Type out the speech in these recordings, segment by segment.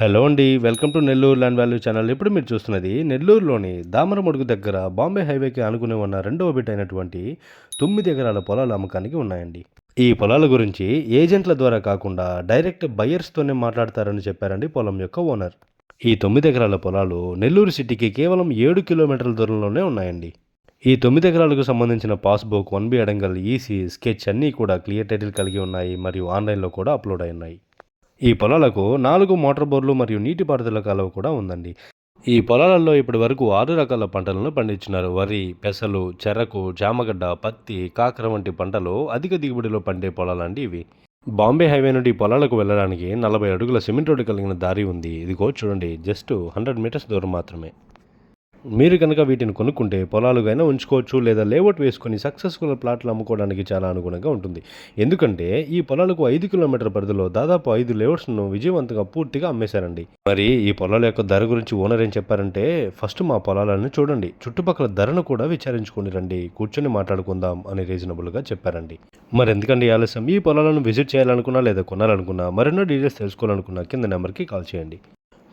Hello అండి welcome to Nellore land value channel. ఇప్పుడు మీరు చూస్తున్నది నెల్లూరులోని దామరమడుగు దగ్గర బాంబే హైవేకి ఆనుకుని ఉన్న రెండవ బిట్ అయినటువంటి తొమ్మిది ఎకరాల పొలాలు అమ్మకానికి ఉన్నాయండి. ఈ పొలాల గురించి ఏజెంట్ల ద్వారా కాకుండా డైరెక్ట్ బయ్యర్స్తోనే మాట్లాడతారని చెప్పారండి పొలం యొక్క ఓనర్. ఈ తొమ్మిది ఎకరాల పొలాలు నెల్లూరు సిటీకి కేవలం ఏడు కిలోమీటర్ల దూరంలోనే ఉన్నాయండి. ఈ తొమ్మిది ఎకరాలకు సంబంధించిన passbook one B adangal EC sketch అన్నీ కూడా క్లియర్ టైటిల్ కలిగి ఉన్నాయి మరియు ఆన్లైన్లో కూడా అప్లోడ్ అయి ఉన్నాయి. ఈ పొలాలకు నాలుగు మోటార్ బోర్లు మరియు నీటిపారుదల కాలువ కూడా ఉందండి. ఈ పొలాలలో ఇప్పటి వరకు ఆరు రకాల పంటలను పండించినారు. వరి పెసలు చెరకు జామగడ్డ పత్తి కాకర వంటి పంటలు అధిక దిగుబడిలో పండే పొలాలండి ఇవి. బాంబే హైవే నుండి పొలాలకు వెళ్ళడానికి నలభై అడుగుల సిమెంట్ రోడ్డు కలిగిన దారి ఉంది. ఇదిగో చూడండి జస్ట్ హండ్రెడ్ మీటర్స్ దూరం మాత్రమే. మీరు కనుక వీటిని కొనుక్కుంటే పొలాలుగైనా ఉంచుకోవచ్చు లేదా లేఅవుట్ వేసుకొని సక్సెస్ఫుల్ ప్లాట్లు అమ్ముకోవడానికి చాలా అనుగుణంగా ఉంటుంది. ఎందుకంటే ఈ పొలాలకు ఐదు కిలోమీటర్ పరిధిలో దాదాపు ఐదు లేఅవుట్స్ను విజయవంతంగా పూర్తిగా అమ్మేశారండి. మరి ఈ పొలాల యొక్క ధర గురించి ఓనర్ ఏం చెప్పారంటే ఫస్ట్ మా పొలాలను చూడండి చుట్టుపక్కల ధరను కూడా విచారించుకొని రండి కూర్చొని మాట్లాడుకుందాం అని రీజనబుల్గా చెప్పారండి. మరి ఎందుకండి ఆలస్యం? ఈ పొలాలను విజిట్ చేయాలనుకున్నా లేదా కొనాలనుకున్నా మరెన్నో డీటెయిల్స్ తెలుసుకోవాలనుకున్నా కింద నెంబర్కి కాల్ చేయండి.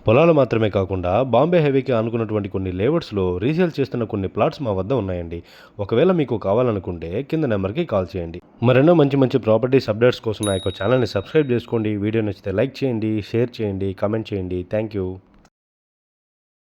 పొలాలు మాత్రమే కాకుండా బాంబే హైవేకి ఆనుకున్నటువంటి కొన్ని లేఅవుట్స్లో రీసేల్ చేస్తున్న కొన్ని ప్లాట్స్ మా వద్ద ఉన్నాయండి. ఒకవేళ మీకు కావాలనుకుంటే కింద నెంబర్కి కాల్ చేయండి. మరెన్నో మంచి మంచి ప్రాపర్టీస్ అప్డేట్స్ కోసం నా యొక్క ఛానల్ని సబ్స్క్రైబ్ చేసుకోండి. వీడియో నచ్చితే లైక్ చేయండి షేర్ చేయండి కామెంట్ చేయండి. Thank you.